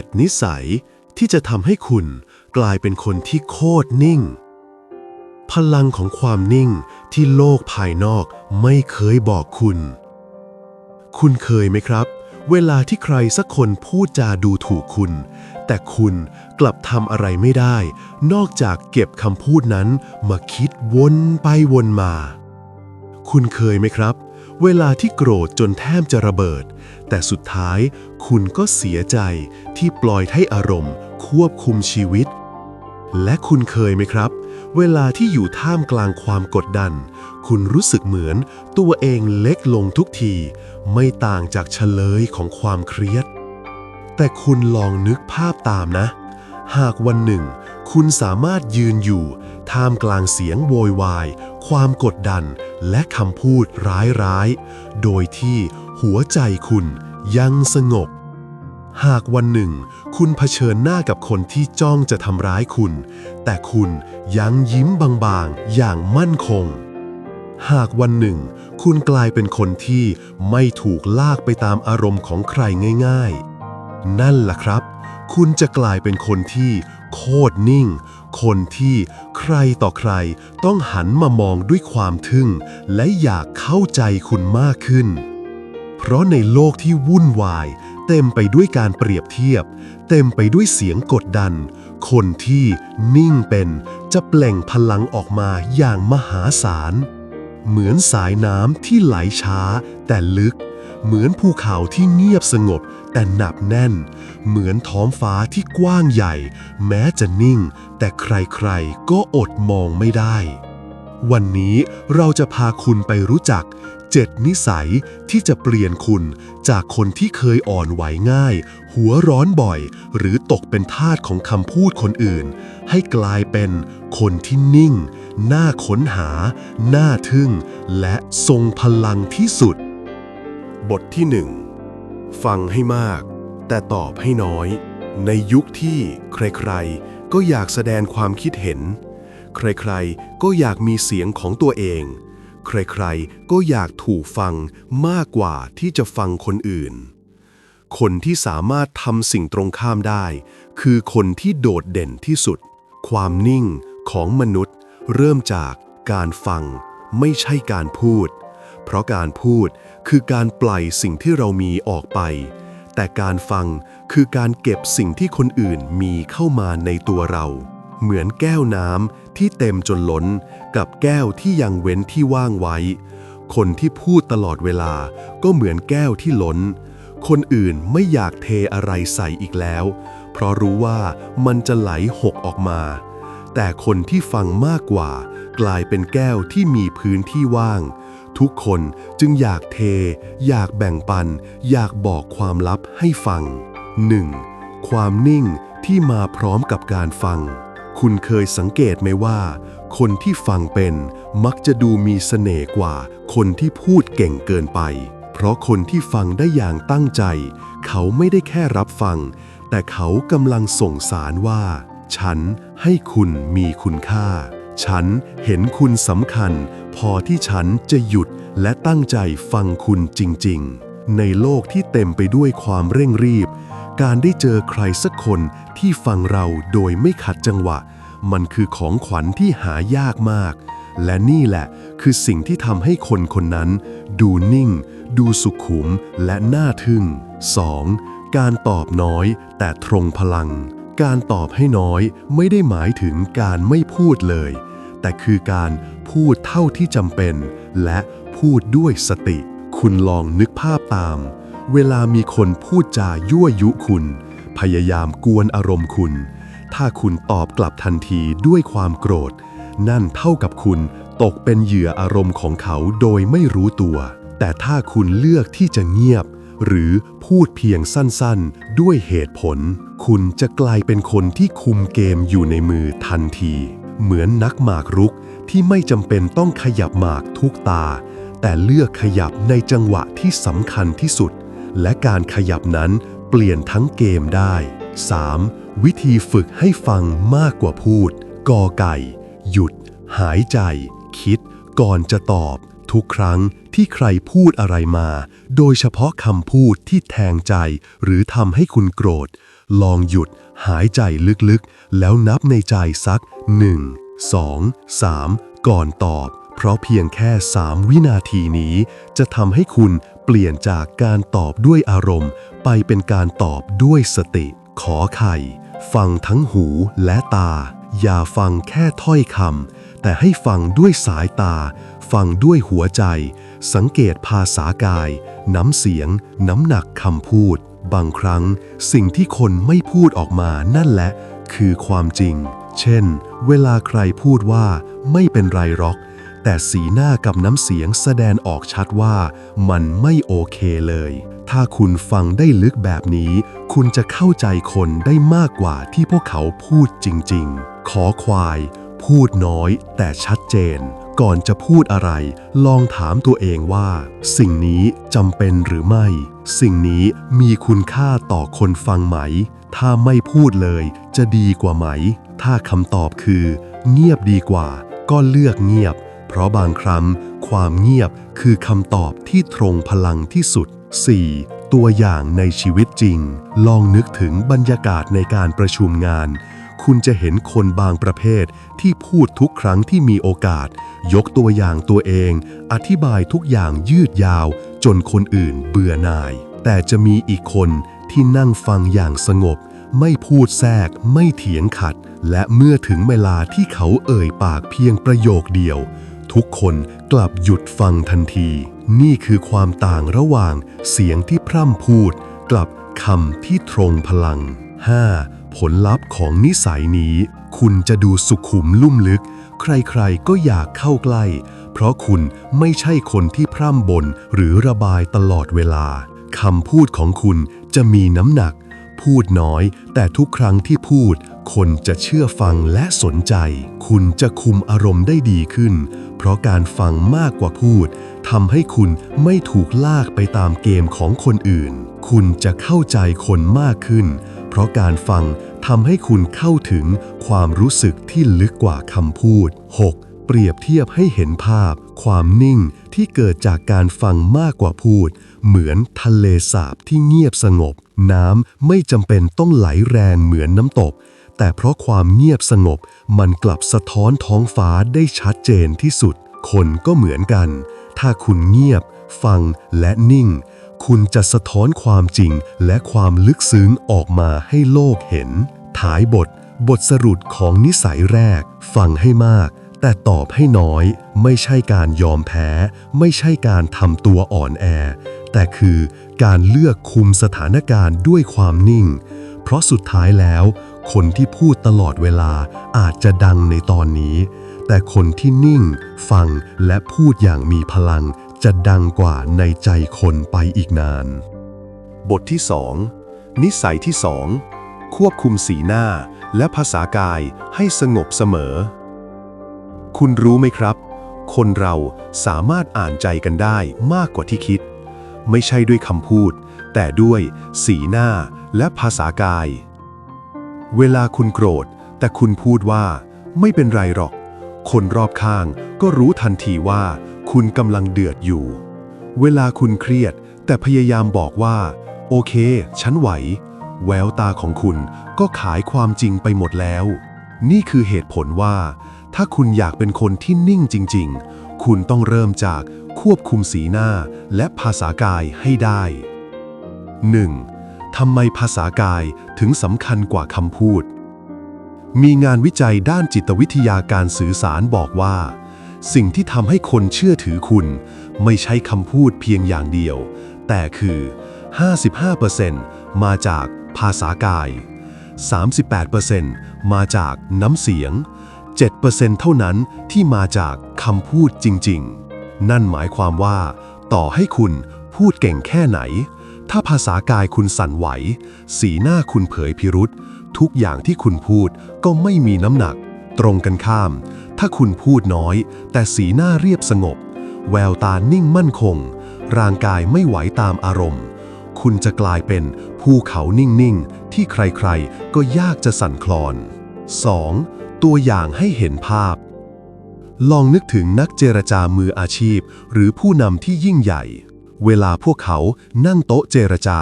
7 นิสัยที่จะทำให้คุณกลายเป็นคนที่โคตรนิ่ง พลังของความนิ่งที่โลกภายนอกไม่เคยบอกคุณ คุณเคยไหมครับ เวลาที่ใครสักคนพูดจาดูถูกคุณ แต่คุณกลับทำอะไรไม่ได้ นอกจากเก็บคำพูดนั้นมาคิดวนไปวนมา คุณเคยไหมครับ เวลาที่โกรธจนแทบจะระเบิด แต่สุดท้ายคุณก็เสียใจที่ปล่อยให้อารมณ์ ควบคุมชีวิต และคุณเคยไหมครับ เวลาที่อยู่ท่ามกลางความกดดัน คุณรู้สึกเหมือนตัวเองเล็กลงทุกที ไม่ต่างจากเฉลยของความเครียด แต่คุณลองนึกภาพตามนะ หากวันหนึ่ง คุณสามารถยืนอยู่ ท่ามกลางเสียงโวยวาย ความกดดัน และคำพูดร้ายๆ โดยที่หัวใจคุณยังสงบ หากวันหนึ่ง คุณเผชิญหน้ากับคนที่จ้องจะทำร้ายคุณ แต่คุณยังยิ้มบางๆ อย่างมั่นคง หากวันหนึ่ง คุณกลายเป็นคนที่ไม่ถูกลากไปตามอารมณ์ของใครง่าย ๆ นั่นล่ะครับ คุณจะกลายเป็นคนที่โคตรนิ่ง คนที่ใครต่อใครต้องหันมามองด้วยความทึ่ง และอยากเข้าใจคุณมากขึ้น เพราะในโลกที่วุ่นวาย เต็มไปด้วยการเปรียบเทียบ เต็มไปด้วยเสียงกดดัน คนที่นิ่งเป็นจะเปล่งพลังออกมาอย่างมหาศาล เหมือนสายน้ำที่ไหลช้าแต่ลึก เหมือนภูเขาที่เงียบสงบแต่หนักแน่น เหมือนท้องฟ้าที่กว้างใหญ่ แม้จะนิ่ง แต่ใครๆ ก็อดมองไม่ได้ วันนี้เราจะพาคุณไปรู้จัก 7 นิสัยที่จะเปลี่ยนคุณจากคนที่เคยอ่อนไหวง่าย หัวร้อนบ่อย หรือตกเป็นทาสของคำพูดคนอื่น ให้กลายเป็นคนที่นิ่ง น่าค้นหา น่าทึ่ง และทรงพลังที่สุด บทที่1ฟังให้มาก แต่ตอบให้น้อย ในยุคที่ใครๆ ก็อยากแสดงความคิดเห็น ใครๆ ก็อยากมีเสียงของตัวเอง ใครๆ ก็อยากถูกฟังมากกว่าที่จะฟังคนอื่น คนที่สามารถทำสิ่งตรงข้ามได้ คือคนที่โดดเด่นที่สุด ความนิ่งของมนุษย์ เริ่มจากการฟัง ไม่ใช่การพูด เพราะการพูด คือการปล่อยสิ่งที่เรามีออกไป แต่การฟังคือการเก็บสิ่งที่คนอื่นมีเข้ามาในตัวเรา เหมือนแก้วน้ำที่เต็มจนล้น กับแก้วที่ยังเว้นที่ว่างไว้ คนที่พูดตลอดเวลาก็เหมือนแก้วที่ล้น คนอื่นไม่อยากเทอะไรใส่อีกแล้ว เพราะรู้ว่ามันจะไหลหกออกมาแต่คนที่ฟังมากกว่ากลายเป็นแก้วที่มีพื้นที่ว่าง ทุกคนจึงอยากเท อยากแบ่งปัน อยากบอกความลับให้ฟัง 1. ความนิ่งที่มาพร้อมกับการฟัง คุณเคยสังเกตไหมว่า คนที่ฟังเป็นมักจะดูมีเสน่ห์กว่า คนที่พูดเก่งเกินไป เพราะคนที่ฟังได้อย่างตั้งใจ เขาไม่ได้แค่รับฟัง แต่เขากำลังส่งสารว่า ฉันให้คุณมีคุณค่า ฉันเห็นคุณสำคัญ พอที่ฉันจะหยุดและตั้งใจฟังคุณจริง ๆ ในโลกที่เต็มไปด้วยความเร่งรีบ การได้เจอใครสักคนที่ฟังเราโดยไม่ขัดจังหวะ มันคือของขวัญที่หายากมาก และนี่แหละคือสิ่งที่ทำให้คนคนนั้น ดูนิ่ง ดูสุขุมและน่าทึ่ง 2. การตอบน้อยแต่ตรงพลัง การตอบให้น้อยไม่ได้หมายถึงการไม่พูดเลย แต่คือการ พูดเท่าที่จำเป็น และพูดด้วยสติ คุณลองนึกภาพตาม เวลามีคนพูดจายั่วยุคุณ พยายามกวนอารมณ์คุณ ถ้าคุณตอบกลับทันทีด้วยความโกรธ นั่นเท่ากับคุณตกเป็นเหยื่ออารมณ์ของเขาโดยไม่รู้ตัว แต่ถ้าคุณเลือกที่จะเงียบ หรือพูดเพียงสั้นๆ ด้วยเหตุผล คุณจะกลายเป็นคนที่คุมเกมอยู่ในมือทันที เหมือนนักหมากรุกที่ไม่จำเป็นต้องขยับหมากทุกตา แต่เลือกขยับในจังหวะที่สำคัญที่สุด และการขยับนั้นเปลี่ยนทั้งเกมได้ 3. วิธีฝึกให้ฟังมากกว่าพูด กอไก่ หยุด หายใจ คิด ก่อนจะตอบ ทุกครั้งที่ใครพูดอะไรมา โดยเฉพาะคำพูดที่แทงใจ หรือทำให้คุณโกรธ ลองหยุด หายใจลึกๆ แล้วนับในใจสัก 1 2 3 ก่อนตอบ เพราะเพียงแค่ 3 วินาทีนี้ จะทำให้คุณเปลี่ยนจากการตอบด้วยอารมณ์ ไปเป็นการตอบด้วยสติ ขอไข่ ฟังทั้งหูและตา อย่าฟังแค่ถ้อยคำแต่ให้ฟังด้วยสายตา ฟังด้วยหัวใจ สังเกตภาษากาย น้ำเสียง น้ำหนักคำพูด บางครั้งสิ่งที่คนไม่พูดออกมานั่นแหละ คือความจริง เช่น เวลาใครพูดว่าไม่เป็นไรหรอก แต่สีหน้ากับน้ำเสียงแสดงออกชัดว่ามันไม่โอเคเลย ถ้าคุณฟังได้ลึกแบบนี้ คุณจะเข้าใจคนได้มากกว่าที่พวกเขาพูดจริง ๆ ขอควาย พูดน้อยแต่ชัดเจนก่อนจะพูดอะไร ลองถามตัวเองว่า สิ่งนี้จำเป็นหรือไม่ สิ่งนี้มีคุณค่าต่อคนฟังไหม ถ้าไม่พูดเลยจะดีกว่าไหม ถ้าคำตอบคือ เงียบดีกว่า ก็เลือกเงียบ เพราะบางครั้ง ความเงียบคือคำตอบที่ตรงพลังที่สุด 4. ตัวอย่างในชีวิตจริง ลองนึกถึงบรรยากาศในการประชุมงาน คุณจะเห็นคนบางประเภทที่พูดทุกครั้งที่มีโอกาส ยกตัวอย่างตัวเอง อธิบายทุกอย่างยืดยาว จนคนอื่นเบื่อหน่าย แต่จะมีอีกคนที่นั่งฟังอย่างสงบ ไม่พูดแทรก ไม่เถียงขัด และเมื่อถึงเวลาที่เขาเอ่ยปากเพียงประโยคเดียว ทุกคนกลับหยุดฟังทันที นี่คือความต่างระหว่างเสียงที่พร่ำพูด กับคำที่ตรงพลัง 5. ผลลัพธ์ของนิสัยนี้ คุณจะดูสุขุมลุ่มลึก ใครๆก็อยากเข้าใกล้ เพราะคุณไม่ใช่คนที่พร่ำบ่นหรือระบายตลอดเวลาคำพูดของคุณจะมีน้ำหนัก พูดน้อย แต่ทุกครั้งที่พูด คนจะเชื่อฟังและสนใจ คุณจะคุมอารมณ์ได้ดีขึ้น เพราะการฟังมากกว่าพูดทำให้คุณไม่ถูกลากไปตามเกมของคนอื่น คุณจะเข้าใจคนมากขึ้น เพราะการฟังทำให้คุณเข้าถึงความรู้สึกที่ลึกกว่าคำพูด 6. เปรียบเทียบให้เห็นภาพ ความนิ่งที่เกิดจากการฟังมากกว่าพูด เหมือนทะเลสาบที่เงียบสงบ น้ำไม่จำเป็นต้องไหลแรงเหมือนน้ำตก แต่เพราะความเงียบสงบ มันกลับสะท้อนท้องฟ้าได้ชัดเจนที่สุด คนก็เหมือนกัน ถ้าคุณเงียบ ฟังและนิ่ง คุณจะสะท้อนความจริงและความลึกซึ้งออกมาให้โลกเห็น ท้ายบท บทสรุปของนิสัยแรก ฟังให้มาก แต่ตอบให้น้อย ไม่ใช่การยอมแพ้ ไม่ใช่การทำตัวอ่อนแอ แต่คือการเลือกคุมสถานการณ์ด้วยความนิ่ง เพราะสุดท้ายแล้ว คนที่พูดตลอดเวลาอาจจะดังในตอนนี้ แต่คนที่นิ่ง ฟังและพูดอย่างมีพลัง จะดังกว่าในใจคนไปอีกนาน บทที่2นิสัยที่2ควบคุมสีหน้าและภาษากายให้สงบเสมอ คุณรู้ไหมครับ คนเราสามารถอ่านใจกันได้มากกว่าที่คิด ไม่ใช่ด้วยคำพูด แต่ด้วยสีหน้าและภาษากาย เวลาคุณโกรธ แต่คุณพูดว่า ไม่เป็นไรหรอก คนรอบข้างก็รู้ทันทีว่า คุณกำลังเดือดอยู่ เวลาคุณเครียด แต่พยายามบอกว่า โอเค ฉันไหว แววตาของคุณก็ขายความจริงไปหมดแล้ว นี่คือเหตุผลว่า ถ้าคุณอยากเป็นคนที่นิ่งจริง ๆ คุณต้องเริ่มจากควบคุมสีหน้าและภาษากายให้ได้ 1. ทำไมภาษากายถึงสำคัญกว่าคำพูด มีงานวิจัยด้านจิตวิทยาการสื่อสารบอกว่า สิ่งที่ทำให้คนเชื่อถือคุณ ไม่ใช่คำพูดเพียงอย่างเดียว แต่คือ 55%มาจากภาษากาย 38%มาจากน้ำเสียง 7%เท่านั้นที่มาจากคำพูดจริง ๆ นั่นหมายความว่า ต่อให้คุณพูดเก่งแค่ไหน ถ้าภาษากายคุณสั่นไหว สีหน้าคุณเผยพิรุษทุกอย่างที่คุณพูดก็ไม่มีน้ำหนัก ตรงกันข้าม ถ้าคุณพูดน้อย แต่สีหน้าเรียบสงบ แววตานิ่งมั่นคง ร่างกายไม่ไหวตามอารมณ์ คุณจะกลายเป็นภูเขานิ่ง ๆ ที่ใคร ๆ ก็ยากจะสั่นคลอน 2. ตัวอย่างให้เห็นภาพ ลองนึกถึงนักเจรจามืออาชีพ หรือผู้นำที่ยิ่งใหญ่ เวลาพวกเขานั่งโต๊ะเจรจา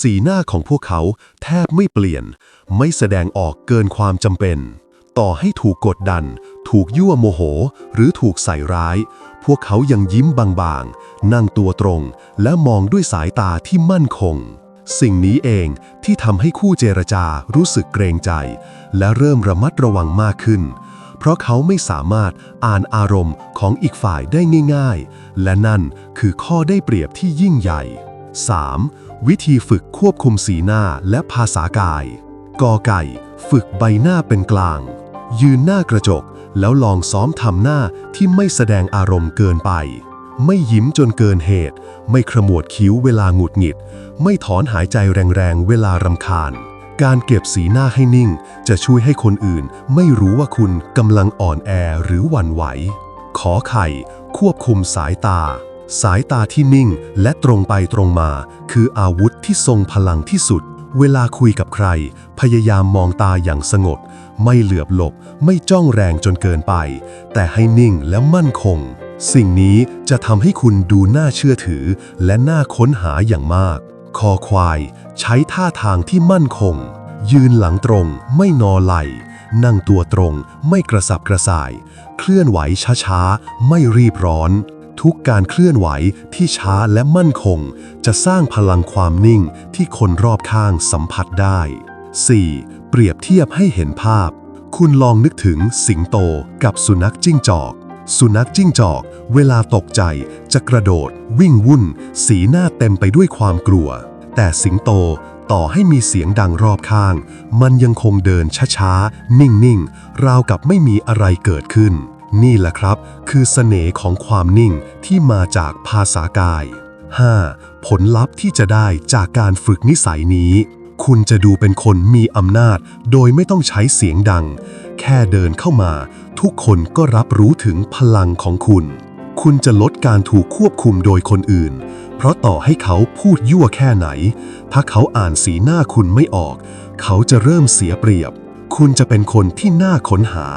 สีหน้าของพวกเขาแทบไม่เปลี่ยน ไม่แสดงออกเกินความจำเป็น ต่อให้ถูกกดดัน ถูกยั่วโมโห หรือถูกใส่ร้าย พวกเขายังยิ้มบางๆ นั่งตัวตรง และมองด้วยสายตาที่มั่นคง สิ่งนี้เองที่ทำให้คู่เจรจารู้สึกเกรงใจ และเริ่มระมัดระวังมากขึ้น เพราะเขาไม่สามารถอ่านอารมณ์ของอีกฝ่ายได้ง่าย ๆ และนั่นคือข้อได้เปรียบที่ยิ่งใหญ่ 3. วิธีฝึกควบคุมสีหน้าและภาษากาย กอไก่ ฝึกใบหน้าเป็นกลาง ยืนหน้ากระจกแล้วลองซ้อมทำหน้าที่ไม่แสดงอารมณ์เกินไป ไม่ยิ้มจนเกินเหตุ ไม่ขมวดคิ้วเวลาหงุดหงิด ไม่ถอนหายใจแรงๆ เวลารำคาญ การเก็บสีหน้าให้นิ่ง จะช่วยให้คนอื่น ไม่รู้ว่าคุณกำลังอ่อนแอหรือหวั่นไหว ขอไข่ ควบคุมสายตา สายตาที่นิ่งและตรงไปตรงมา คืออาวุธที่ทรงพลังที่สุด เวลาคุยกับใคร พยายามมองตาอย่างสงบ ไม่เหลือบหลบ ไม่จ้องแรงจนเกินไป แต่ให้นิ่งและมั่นคง สิ่งนี้จะทำให้คุณดูน่าเชื่อถือ และน่าค้นหาอย่างมาก คอควาย ใช้ท่าทางที่มั่นคง ยืนหลังตรง ไม่นอไหล นั่งตัวตรง ไม่กระสับกระส่าย เคลื่อนไหวช้าๆ ไม่รีบร้อน ทุกการเคลื่อนไหวที่ช้าและมั่นคง จะสร้างพลังความนิ่งที่คนรอบข้างสัมผัสได้ 4. เปรียบเทียบให้เห็นภาพ คุณลองนึกถึงสิงโตกับสุนัขจิ้งจอก สุนัขจิ้งจอก เวลาตกใจจะกระโดด วิ่งวุ่น สีหน้าเต็มไปด้วยความกลัว แต่สิงโตต่อให้มีเสียงดังรอบข้าง มันยังคงเดินช้าๆ นิ่งๆ ราวกับไม่มีอะไรเกิดขึ้น นี่แหละครับ คือเสน่ห์ของความนิ่งที่มาจากภาษากาย 5. ผลลัพธ์ที่จะได้จากการฝึกนิสัยนี้ คุณจะดูเป็นคนมีอำนาจ โดยไม่ต้องใช้เสียงดัง แค่เดินเข้ามา ทุกคนก็รับรู้ถึงพลังของคุณ คุณจะลดการถูกควบคุมโดยคนอื่น เพราะต่อให้เขาพูดยั่วแค่ไหน ถ้าเขาอ่านสีหน้าคุณไม่ออก เขาจะเริ่มเสียเปรียบ คุณจะเป็นคนที่น่าค้นหา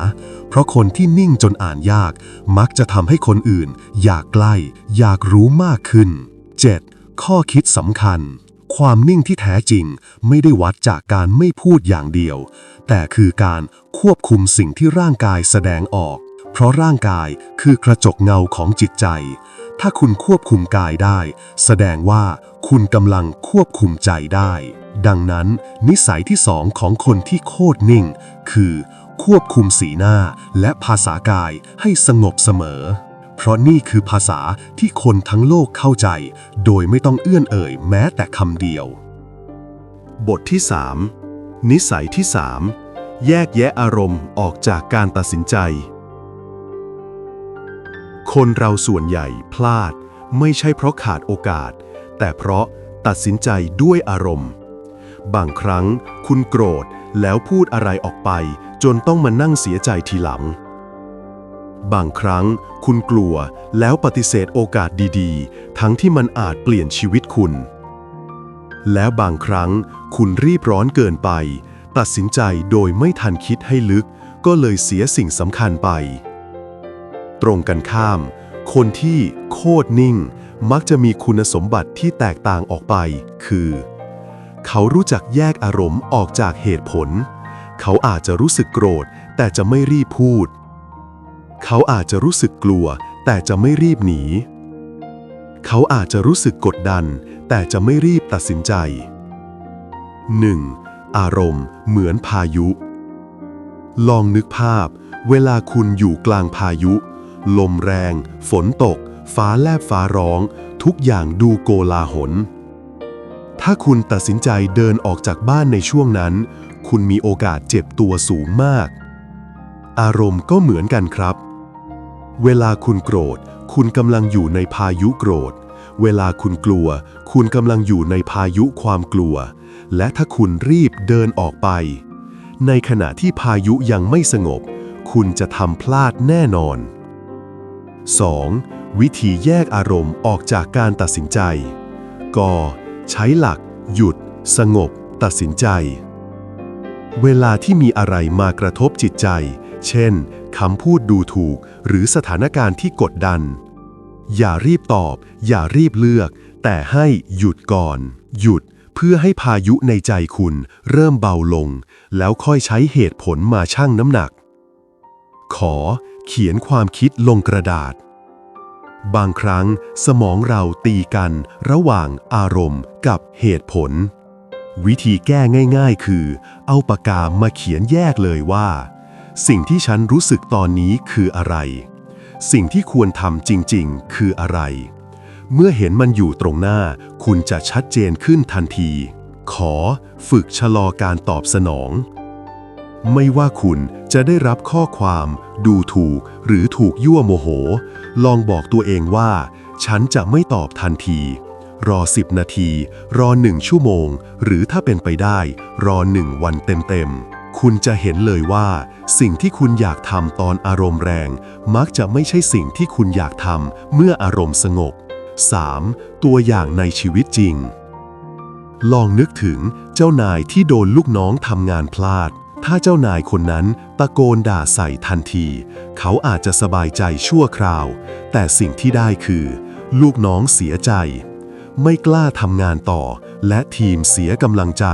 เพราะคนที่นิ่งจนอ่านยาก มักจะทำให้คนอื่น อยากใกล้ อยากรู้มากขึ้น 7. ข้อคิดสำคัญ ความนิ่งที่แท้จริงไม่ได้วัดจากการไม่พูดอย่างเดียว แต่คือการควบคุมสิ่งที่ร่างกายแสดงออก เพราะร่างกายคือกระจกเงาของจิตใจ ถ้าคุณควบคุมกายได้ แสดงว่าคุณกำลังควบคุมใจได้ ดังนั้นนิสัยที่สองของคนที่โคตรนิ่ง คือ ควบคุมสีหน้าและภาษากายให้สงบเสมอ เพราะนี่คือภาษาที่คนทั้งโลกเข้าใจ โดยไม่ต้องเอื้อนเอ่ยแม้แต่คำเดียว บทที่ 3 นิสัยที่ 3 แยกแยะอารมณ์ออกจากการตัดสินใจ คนเราส่วนใหญ่พลาด ไม่ใช่เพราะขาดโอกาส แต่เพราะตัดสินใจด้วยอารมณ์ บางครั้งคุณโกรธแล้วพูดอะไรออกไป จนต้องมานั่งเสียใจทีหลัง บางครั้งคุณกลัวแล้วปฏิเสธโอกาสดีๆ ทั้งที่มันอาจเปลี่ยนชีวิตคุณ แล้วบางครั้งคุณรีบร้อนเกินไป ตัดสินใจโดยไม่ทันคิดให้ลึก ก็เลยเสียสิ่งสำคัญไป ตรงกันข้าม คนที่โคตรนิ่ง มักจะมีคุณสมบัติที่แตกต่างออกไป คือ เขารู้จักแยกอารมณ์ออกจากเหตุผล เขาอาจจะรู้สึกโกรธ แต่จะไม่รีบพูด เขาอาจจะรู้สึกกลัว แต่จะไม่รีบหนี เขาอาจจะรู้สึกกดดัน แต่จะไม่รีบตัดสินใจ 1. อารมณ์ เหมือนพายุ ลองนึกภาพ เวลาคุณอยู่กลางพายุ ลมแรง ฝนตก ฟ้าแลบฟ้าร้อง ทุกอย่างดูโกลาหล ถ้าคุณตัดสินใจเดินออกจากบ้านในช่วงนั้น คุณมีโอกาสเจ็บตัวสูงมาก อารมณ์ก็เหมือนกันครับ เวลาคุณโกรธ คุณกำลังอยู่ในพายุโกรธ เวลาคุณกลัว คุณกำลังอยู่ในพายุความกลัว และถ้าคุณรีบเดินออกไป ในขณะที่พายุยังไม่สงบ คุณจะทำพลาดแน่นอน 2. วิธีแยกอารมณ์ออกจากการตัดสินใจ ก ใช้หลัก หยุด สงบ ตัดสินใจ เวลาที่มีอะไรมากระทบจิตใจ เช่นคำพูดดูถูก หรือสถานการณ์ที่กดดัน อย่ารีบตอบ อย่ารีบเลือก แต่ให้หยุดก่อน หยุดเพื่อให้พายุในใจคุณเริ่มเบาลง แล้วค่อยใช้เหตุผลมาชั่งน้ำหนัก ขอเขียนความคิดลงกระดาษ บางครั้งสมองเราตีกันระหว่างอารมณ์กับเหตุผล วิธีแก้ง่ายๆ คือ เอาปากกามาเขียนแยกเลยว่า สิ่งที่ฉันรู้สึกตอนนี้คืออะไร สิ่งที่ควรทำจริงๆ คืออะไร เมื่อเห็นมันอยู่ตรงหน้า คุณจะชัดเจนขึ้นทันที ขอฝึกชะลอการตอบสนอง ไม่ว่าคุณจะได้รับข้อความ ดูถูกหรือถูกยั่วโมโห ลองบอกตัวเองว่า ฉันจะไม่ตอบทันที รอ 10 นาที รอหนึ่งชั่วโมง หรือถ้าเป็นไปได้ รอหนึ่งวันเต็มๆ คุณจะเห็นเลยว่า สิ่งที่คุณอยากทำตอนอารมณ์แรง มักจะไม่ใช่สิ่งที่คุณอยากทำเมื่ออารมณ์สงบ 3. ตัวอย่างในชีวิตจริง ลองนึกถึงเจ้านายที่โดนลูกน้องทำงานพลาด ถ้าเจ้านายคนนั้นตะโกนด่าใส่ทันที เขาอาจจะสบายใจชั่วคราว แต่สิ่งที่ได้คือ ลูกน้องเสียใจ ไม่กล้าทำงานต่อ และทีมเสียกำลังใจ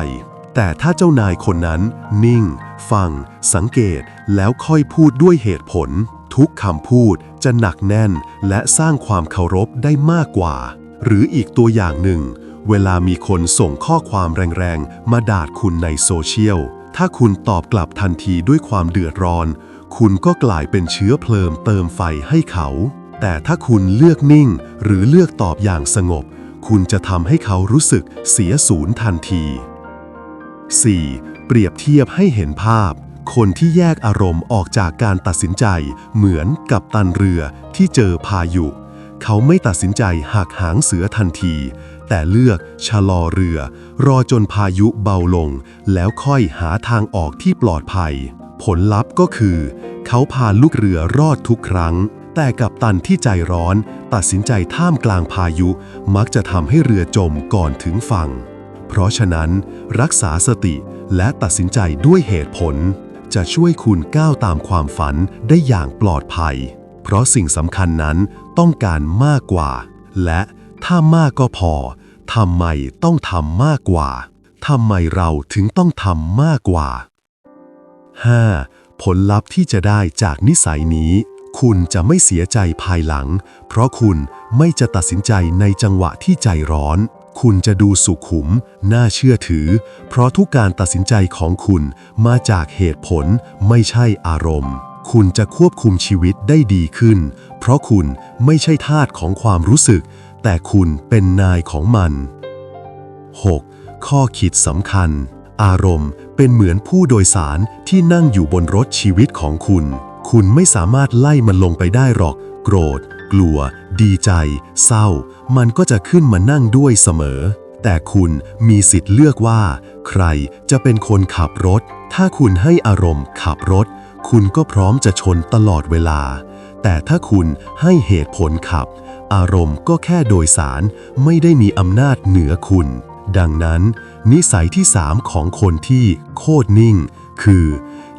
แต่ถ้าเจ้านายคนนั้น นิ่ง ฟัง สังเกตแล้วค่อยพูดด้วยเหตุผล ทุกคำพูดจะหนักแน่น และสร้างความเคารพได้มากกว่า หรืออีกตัวอย่างหนึ่ง เวลามีคนส่งข้อความแรงๆ มาด่าคุณในโซเชียล ถ้าคุณตอบกลับทันทีด้วยความเดือดร้อน คุณก็กลายเป็นเชื้อเพลิงเติมไฟให้เขา แต่ถ้าคุณเลือกนิ่งหรือเลือกตอบอย่างสงบ คุณจะทำให้เขารู้สึกเสียศูนย์ทันที 4. เปรียบเทียบให้เห็นภาพ คนที่แยกอารมณ์ออกจากการตัดสินใจ เหมือนกับตันเรือที่เจอพายุ เขาไม่ตัดสินใจหักหางเสือทันที แต่เลือกชะลอเรือ รอจนพายุเบาลง แล้วค่อยหาทางออกที่ปลอดภัย ผลลัพธ์ก็คือ เขาพาลูกเรือรอดทุกครั้ง แต่กับตันที่ใจร้อน ตัดสินใจท่ามกลางพายุ มักจะทำให้เรือจมก่อนถึงฝั่ง เพราะฉะนั้น รักษาสติและตัดสินใจด้วยเหตุผล จะช่วยคุณก้าวตามความฝันได้อย่างปลอดภัย เพราะสิ่งสำคัญนั้นต้องการมากกว่า และถ้ามากก็พอ ทำไมต้องทำมากกว่า ทำไมเราถึงต้องทำมากกว่า 5. ผลลัพธ์ที่จะได้จากนิสัยนี้ คุณจะไม่เสียใจภายหลัง เพราะคุณไม่จะตัดสินใจในจังหวะที่ใจร้อน คุณจะดูสุขุม น่าเชื่อถือ เพราะทุกการตัดสินใจของคุณมาจากเหตุผลไม่ใช่อารมณ์ คุณจะควบคุมชีวิตได้ดีขึ้น เพราะคุณไม่ใช่ทาสของความรู้สึก แต่คุณเป็นนายของมัน 6. ข้อคิดสำคัญ อารมณ์เป็นเหมือนผู้โดยสารที่นั่งอยู่บนรถชีวิตของคุณ คุณไม่สามารถไล่มันลงไปได้หรอก โกรธ กลัว ดีใจ เศร้า มันก็จะขึ้นมานั่งด้วยเสมอ แต่คุณมีสิทธิ์เลือกว่า ใครจะเป็นคนขับรถ ถ้าคุณให้อารมณ์ขับรถ คุณก็พร้อมจะชนตลอดเวลา แต่ถ้าคุณให้เหตุผลขับ อารมณ์ก็แค่โดยสารไม่ได้มีอำนาจเหนือคุณ ดังนั้น นิสัยที่สามของคนที่โคตรนิ่ง คือ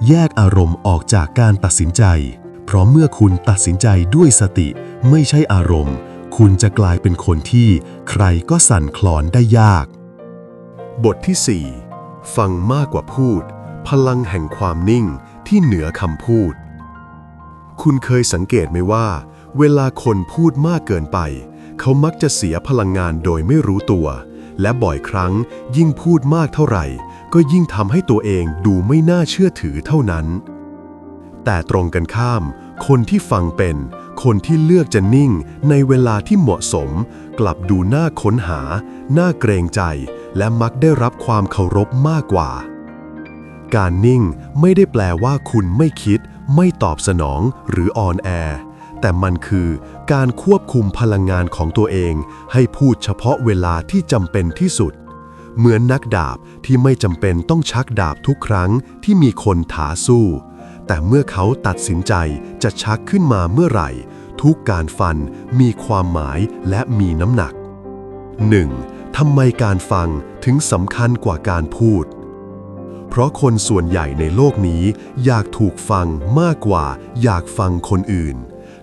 แยกอารมณ์ออกจากการตัดสินใจ เพราะเมื่อคุณตัดสินใจด้วยสติ ไม่ใช่อารมณ์ คุณจะกลายเป็นคนที่ใครก็สั่นคลอนได้ยาก บทที่ 4 ฟังมากกว่าพูด พลังแห่งความนิ่งที่เหนือคำพูด คุณเคยสังเกตไหมว่า เวลาคนพูดมากเกินไป เขามักจะเสียพลังงานโดยไม่รู้ตัว และบ่อยครั้งยิ่งพูดมากเท่าไหร่ ก็ยิ่งทำให้ตัวเองดูไม่น่าเชื่อถือเท่านั้น แต่ตรงกันข้าม คนที่ฟังเป็น คนที่เลือกจะนิ่งในเวลาที่เหมาะสม กลับดูน่าค้นหา น่าเกรงใจ และมักได้รับความเคารพมากกว่า การนิ่งไม่ได้แปลว่าคุณไม่คิด ไม่ตอบสนองหรืออ่อนแอ แต่มันคือการควบคุมพลังงานของตัวเอง ให้พูดเฉพาะเวลาที่จำเป็นที่สุด เหมือนนักดาบที่ไม่จำเป็นต้องชักดาบทุกครั้งที่มีคนถาสู้ แต่เมื่อเขาตัดสินใจจะชักขึ้นมาเมื่อไหร่ ทุกการฟันมีความหมายและมีน้ำหนัก 1. ทำไมการฟังถึงสำคัญกว่าการพูด เพราะคนส่วนใหญ่ในโลกนี้อยากถูกฟังมากกว่าอยากฟังคนอื่น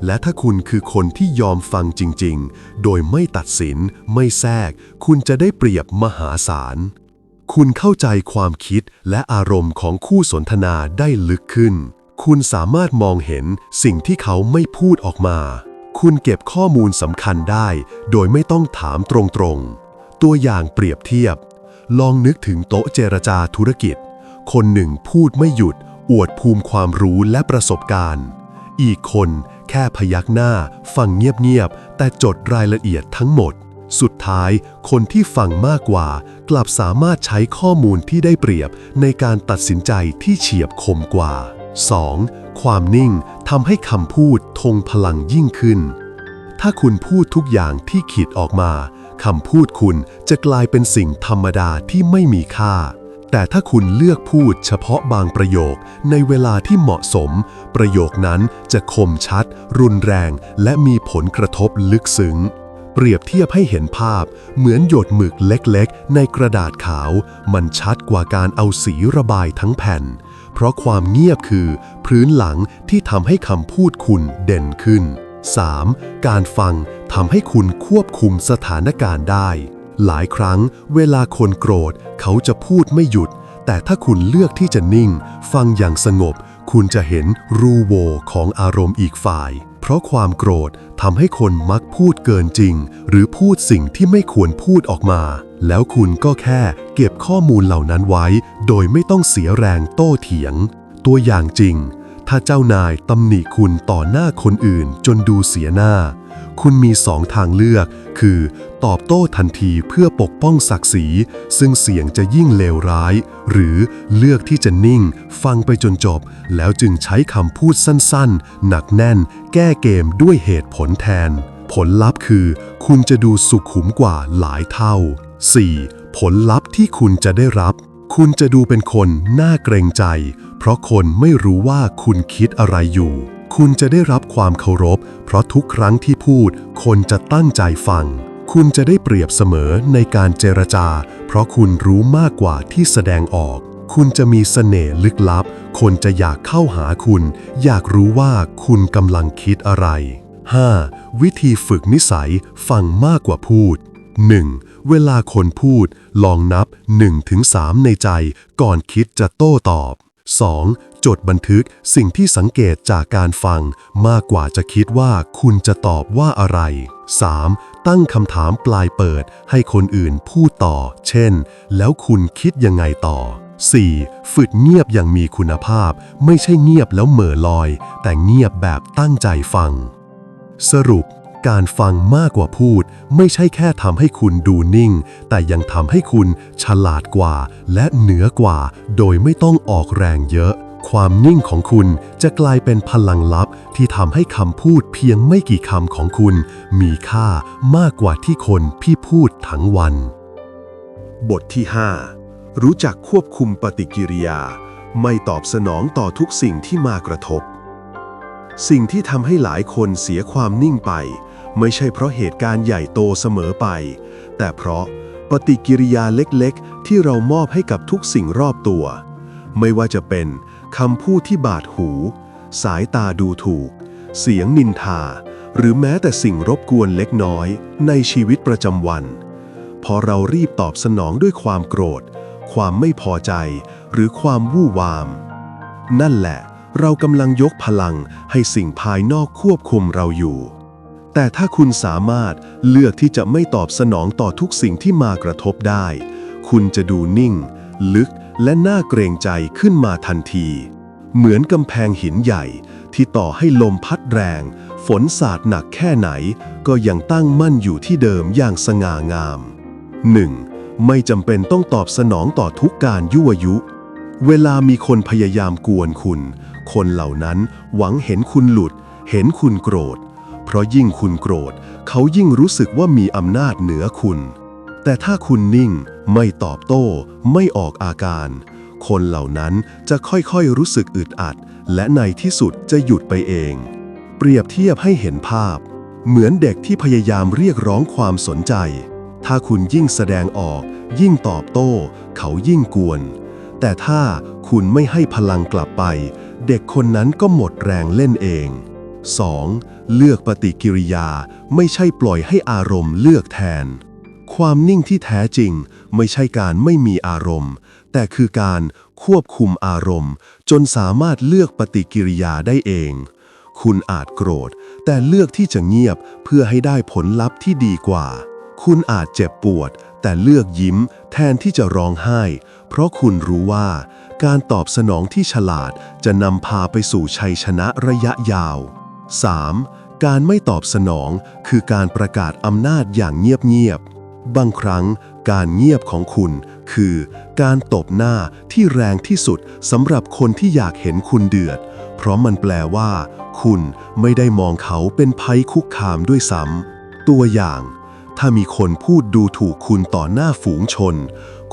และถ้าคุณคือคนที่ยอมฟังจริงๆ โดยไม่ตัดสิน ไม่แทรก คุณจะได้เปรียบมหาศาล คุณเข้าใจความคิดและอารมณ์ของคู่สนทนาได้ลึกขึ้น คุณสามารถมองเห็นสิ่งที่เขาไม่พูดออกมา คุณเก็บข้อมูลสำคัญได้ โดยไม่ต้องถามตรงๆ ตัวอย่างเปรียบเทียบ ลองนึกถึงโต๊ะเจรจาธุรกิจ คนหนึ่งพูดไม่หยุด อวดภูมิความรู้และประสบการณ์ อีกคนแค่พยักหน้า ฟังเงียบๆ แต่จดรายละเอียดทั้งหมด สุดท้าย คนที่ฟังมากกว่า กลับสามารถใช้ข้อมูลที่ได้เปรียบในการตัดสินใจที่เฉียบคมกว่า 2. ความนิ่งทำให้คำพูดทงพลังยิ่งขึ้น ถ้าคุณพูดทุกอย่างที่ขีดออกมาคำพูดคุณจะกลายเป็นสิ่งธรรมดาที่ไม่มีค่า แต่ถ้าคุณเลือกพูดเฉพาะบางประโยคในเวลาที่เหมาะสม ประโยคนั้นจะคมชัด รุนแรง และมีผลกระทบลึกซึ้ง เปรียบเทียบให้เห็นภาพ เหมือนหยดหมึกเล็กๆ ในกระดาษขาว มันชัดกว่าการเอาสีระบายทั้งแผ่น เพราะความเงียบคือ พื้นหลังที่ทำให้คำพูดคุณเด่นขึ้น 3. การฟังทำให้คุณควบคุมสถานการณ์ได้ หลายครั้งเวลาคนโกรธเขาจะพูดไม่หยุด แต่ถ้าคุณเลือกที่จะนิ่ง ฟังอย่างสงบ คุณจะเห็นรูโวของอารมณ์อีกฝ่าย เพราะความโกรธทำให้คนมักพูดเกินจริง หรือพูดสิ่งที่ไม่ควรพูดออกมา แล้วคุณก็แค่เก็บข้อมูลเหล่านั้นไว้ โดยไม่ต้องเสียแรงโต้เถียง ตัวอย่างจริง ถ้าเจ้านายตำหนิคุณต่อหน้าคนอื่นจนดูเสียหน้า คุณมีสองทางเลือก คือ ตอบโต้ทันทีเพื่อปกป้องศักดิ์ศรี ซึ่งเสียงจะยิ่งเลวร้าย หรือเลือกที่จะนิ่ง ฟังไปจนจบ แล้วจึงใช้คำพูดสั้นๆ หนักแน่น แก้เกมด้วยเหตุผลแทน ผลลัพธ์คือ คุณจะดูสุขุมกว่าหลายเท่า 4. ผลลัพธ์ที่คุณจะได้รับ คุณจะดูเป็นคนน่าเกรงใจ เพราะคนไม่รู้ว่าคุณคิดอะไรอยู่ คุณจะได้รับความเคารพ เพราะทุกครั้งที่พูด คนจะตั้งใจฟัง คุณจะได้เปรียบเสมอในการเจรจา เพราะคุณรู้มากกว่าที่แสดงออก คุณจะมีเสน่ห์ลึกลับ คนจะอยากเข้าหาคุณ อยากรู้ว่าคุณกำลังคิดอะไร 5. วิธีฝึกนิสัยฟังมากกว่าพูด 1. เวลาคนพูด ลองนับ 1-3 ในใจ ก่อนคิดจะโต้ตอบ 2. จดบันทึกสิ่งที่สังเกตจากการฟัง มากกว่าจะคิดว่าคุณจะตอบว่าอะไร 3. ตั้งคำถามปลายเปิด ให้คนอื่นพูดต่อ เช่น แล้วคุณคิดยังไงต่อ 4. ฝึกเงียบอย่างมีคุณภาพ ไม่ใช่เงียบแล้วเหม่อลอย แต่เงียบแบบตั้งใจฟัง สรุป การฟังมากกว่าพูด ไม่ใช่แค่ทำให้คุณดูนิ่ง แต่ยังทำให้คุณฉลาดกว่า และเหนือกว่า โดยไม่ต้องออกแรงเยอะ ความนิ่งของคุณจะกลายเป็นพลังลับที่ทำให้คำพูดเพียงไม่กี่คำของคุณ มีค่ามากกว่าที่คนพี่พูดทั้งวัน บทที่ 5 รู้จักควบคุมปฏิกิริยา ไม่ตอบสนองต่อทุกสิ่งที่มากระทบสิ่งที่ทำให้หลายคนเสียความนิ่งไป ไม่ใช่เพราะเหตุการณ์ใหญ่โตเสมอไป แต่เพราะปฏิกิริยาเล็กๆ ที่เรามอบให้กับทุกสิ่งรอบตัว ไม่ว่าจะเป็นคำพูดที่บาดหู สายตาดูถูก เสียงนินทา หรือแม้แต่สิ่งรบกวนเล็กน้อย ในชีวิตประจำวัน พอเรารีบตอบสนองด้วยความโกรธ ความไม่พอใจ หรือความวู่วาม นั่นแหละ เรากำลังยกพลังให้สิ่งภายนอกควบคุมเราอยู่ แต่ถ้าคุณสามารถเลือกที่จะไม่ตอบสนองต่อทุกสิ่งที่มากระทบได้ คุณจะดูนิ่ง ลึกและน่าเกรงใจขึ้นมาทันที เหมือนกำแพงหินใหญ่ ที่ต่อให้ลมพัดแรง ฝนสาดหนักแค่ไหน ก็ยังตั้งมั่นอยู่ที่เดิมอย่างสง่างาม 1. ไม่จำเป็นต้องตอบสนองต่อทุกการยั่วยุ เวลามีคนพยายามกวนคุณ คนเหล่านั้นหวังเห็นคุณหลุด เห็นคุณโกรธ เพราะยิ่งคุณโกรธ เขายิ่งรู้สึกว่ามีอำนาจเหนือคุณ แต่ถ้าคุณนิ่ง ไม่ตอบโต้ ไม่ออกอาการ คนเหล่านั้นจะค่อยๆรู้สึกอึดอัด และในที่สุดจะหยุดไปเอง เปรียบเทียบให้เห็นภาพ เหมือนเด็กที่พยายามเรียกร้องความสนใจ ถ้าคุณยิ่งแสดงออก ยิ่งตอบโต้ เขายิ่งกวน แต่ถ้าคุณไม่ให้พลังกลับไป เด็กคนนั้นก็หมดแรงเล่นเอง 2. เลือกปฏิกิริยาไม่ใช่ปล่อยให้อารมณ์เลือกแทน ความนิ่งที่แท้จริงไม่ใช่การไม่มีอารมณ์ แต่คือการควบคุมอารมณ์ จนสามารถเลือกปฏิกิริยาได้เอง คุณอาจโกรธ แต่เลือกที่จะเงียบเพื่อให้ได้ผลลัพธ์ที่ดีกว่า คุณอาจเจ็บปวด แต่เลือกยิ้มแทนที่จะร้องไห้ เพราะคุณรู้ว่าการตอบสนองที่ฉลาดจะนำพาไปสู่ชัยชนะระยะยาว 3. การไม่ตอบสนองคือการประกาศอำนาจอย่างเงียบๆ บางครั้งการเงียบของคุณคือการตบหน้าที่แรงที่สุดสำหรับคนที่อยากเห็นคุณเดือด เพราะมันแปลว่า คุณไม่ได้มองเขาเป็นภัยคุกคามด้วยซ้ำตัวอย่าง ถ้ามีคนพูดดูถูกคุณต่อหน้าฝูงชน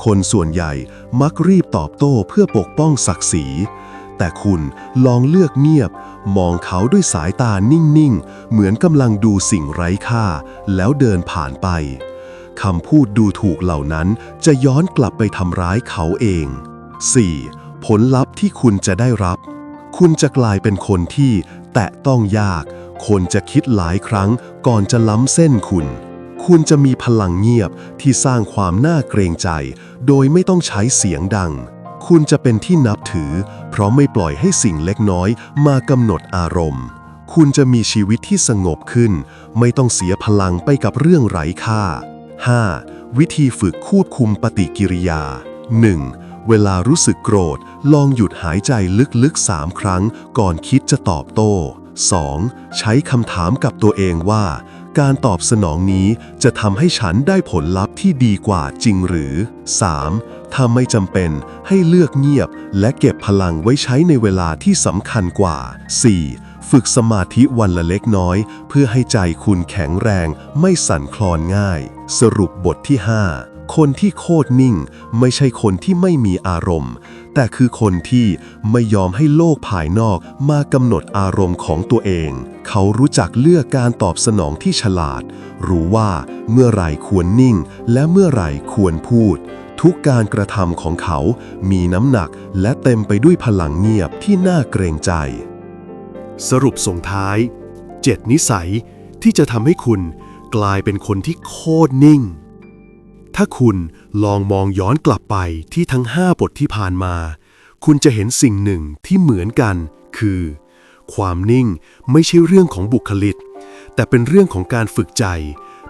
คนส่วนใหญ่มักรีบตอบโต้เพื่อปกป้องศักดิ์ศรี แต่คุณลองเลือกเงียบ มองเขาด้วยสายตานิ่ง ๆ เหมือนกำลังดูสิ่งไร้ค่า แล้วเดินผ่านไปคำพูดดูถูกเหล่านั้นจะย้อนกลับไปทำร้ายเขาเอง 4. ผลลัพธ์ที่คุณจะได้รับ คุณจะกลายเป็นคนที่แตะต้องยาก คนจะคิดหลายครั้งก่อนจะล้ำเส้นคุณ คุณจะมีพลังเงียบที่สร้างความน่าเกรงใจ โดยไม่ต้องใช้เสียงดัง คุณจะเป็นที่นับถือ ราะไม่ปล่อยให้สิ่งเล็กน้อยมากำหนดอารมณ์ คุณจะมีชีวิตที่สงบขึ้น ไม่ต้องเสียพลังไปกับเรื่องไร้ค่า 5. วิธีฝึกควบคุมปฏิกิริยา 1. เวลารู้สึกโกรธ ลองหยุดหายใจลึกๆ 3 ครั้ง ก่อนคิดจะตอบโต้ 2. ใช้คำถามกับตัวเองว่า การตอบสนองนี้จะทำให้ฉันได้ผลลัพธ์ที่ดีกว่าจริงหรือ 3. ถ้าไม่จำเป็นให้เลือกเงียบ และเก็บพลังไว้ใช้ในเวลาที่สำคัญกว่า 4. ฝึกสมาธิวันละเล็กน้อย เพื่อให้ใจคุณแข็งแรงไม่สั่นคลอนง่าย สรุปบทที่ 5 คนที่โคตรนิ่ง ไม่ใช่คนที่ไม่มีอารมณ์ แต่คือคนที่ไม่ยอมให้โลกภายนอกมากำหนดอารมณ์ของตัวเอง เขารู้จักเลือกการตอบสนองที่ฉลาด รู้ว่าเมื่อไหร่ควรนิ่ง และเมื่อไหร่ควรพูด ทุกการกระทำของเขา มีน้ำหนักและเต็มไปด้วยพลังเงียบที่น่าเกรงใจ สรุปส่งท้าย 7 นิสัยที่จะทำให้คุณกลายเป็นคนที่โคตรนิ่ง ถ้าคุณลองมองย้อนกลับไปที่ทั้ง 5 บทที่ผ่านมา คุณจะเห็นสิ่งหนึ่งที่เหมือนกัน คือ ความนิ่งไม่ใช่เรื่องของบุคลิก แต่เป็นเรื่องของการฝึกใจ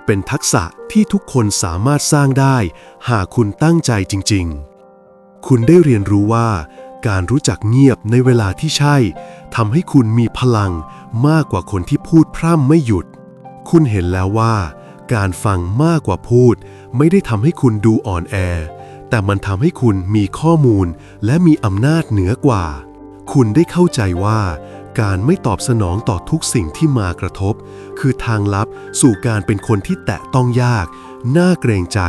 เป็นทักษะที่ทุกคนสามารถสร้างได้ หากคุณตั้งใจจริง ๆ คุณได้เรียนรู้ว่า การรู้จักเงียบในเวลาที่ใช่ทำให้คุณมีพลังมากกว่าคนที่พูดพร่ำไม่หยุด คุณเห็นแล้วว่า การฟังมากกว่าพูด ไม่ได้ทำให้คุณดูอ่อนแอ แต่มันทำให้คุณมีข้อมูลและมีอำนาจเหนือกว่า คุณได้เข้าใจว่า การไม่ตอบสนองต่อทุกสิ่งที่มากระทบ คือทางลับสู่การเป็นคนที่แตะต้องยาก น่าเกรงใจ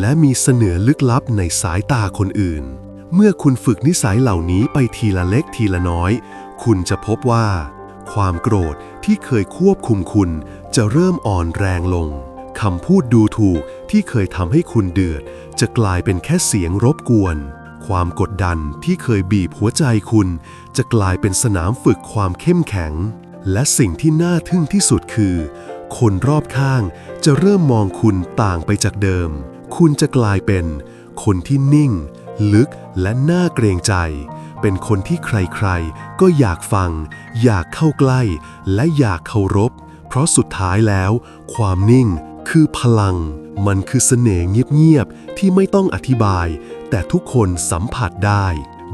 และมีเสนอลึกลับในสายตาคนอื่น เมื่อคุณฝึกนิสัยเหล่านี้ไปทีละเล็กทีละน้อย คุณจะพบว่า ความโกรธที่เคยควบคุมคุณ จะเริ่มอ่อนแรงลงคำพูดดูถูกที่เคยทำให้คุณเดือด จะกลายเป็นแค่เสียงรบกวน ความกดดันที่เคยบีบหัวใจคุณ จะกลายเป็นสนามฝึกความเข้มแข็ง และสิ่งที่น่าทึ่งที่สุดคือ คนรอบข้างจะเริ่มมองคุณต่างไปจากเดิม คุณจะกลายเป็น คนที่นิ่ง ลึกและน่าเกรงใจ เป็นคนที่ใครๆ ก็อยากฟัง อยากเข้าใกล้ และอยากเคารพ เพราะสุดท้ายแล้ว ความนิ่งคือพลัง มันคือเสน่ห์เงียบๆ ที่ไม่ต้องอธิบาย แต่ทุกคนสัมผัสได้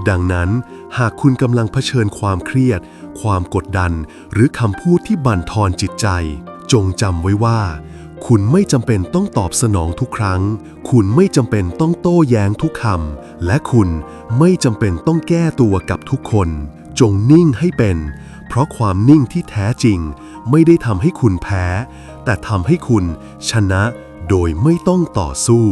ดังนั้น หากคุณกำลังเผชิญความเครียด ความกดดัน หรือคำพูดที่บั่นทอนจิตใจ จงจำไว้ว่า คุณไม่จำเป็นต้องตอบสนองทุกครั้ง คุณไม่จำเป็นต้องโต้แย้งทุกคำและคุณไม่จำเป็นต้องแก้ตัวกับทุกคน จงนิ่งให้เป็น เพราะความนิ่งที่แท้จริง ไม่ได้ทำให้คุณแพ้ แต่ทำให้คุณชนะโดยไม่ต้องต่อสู้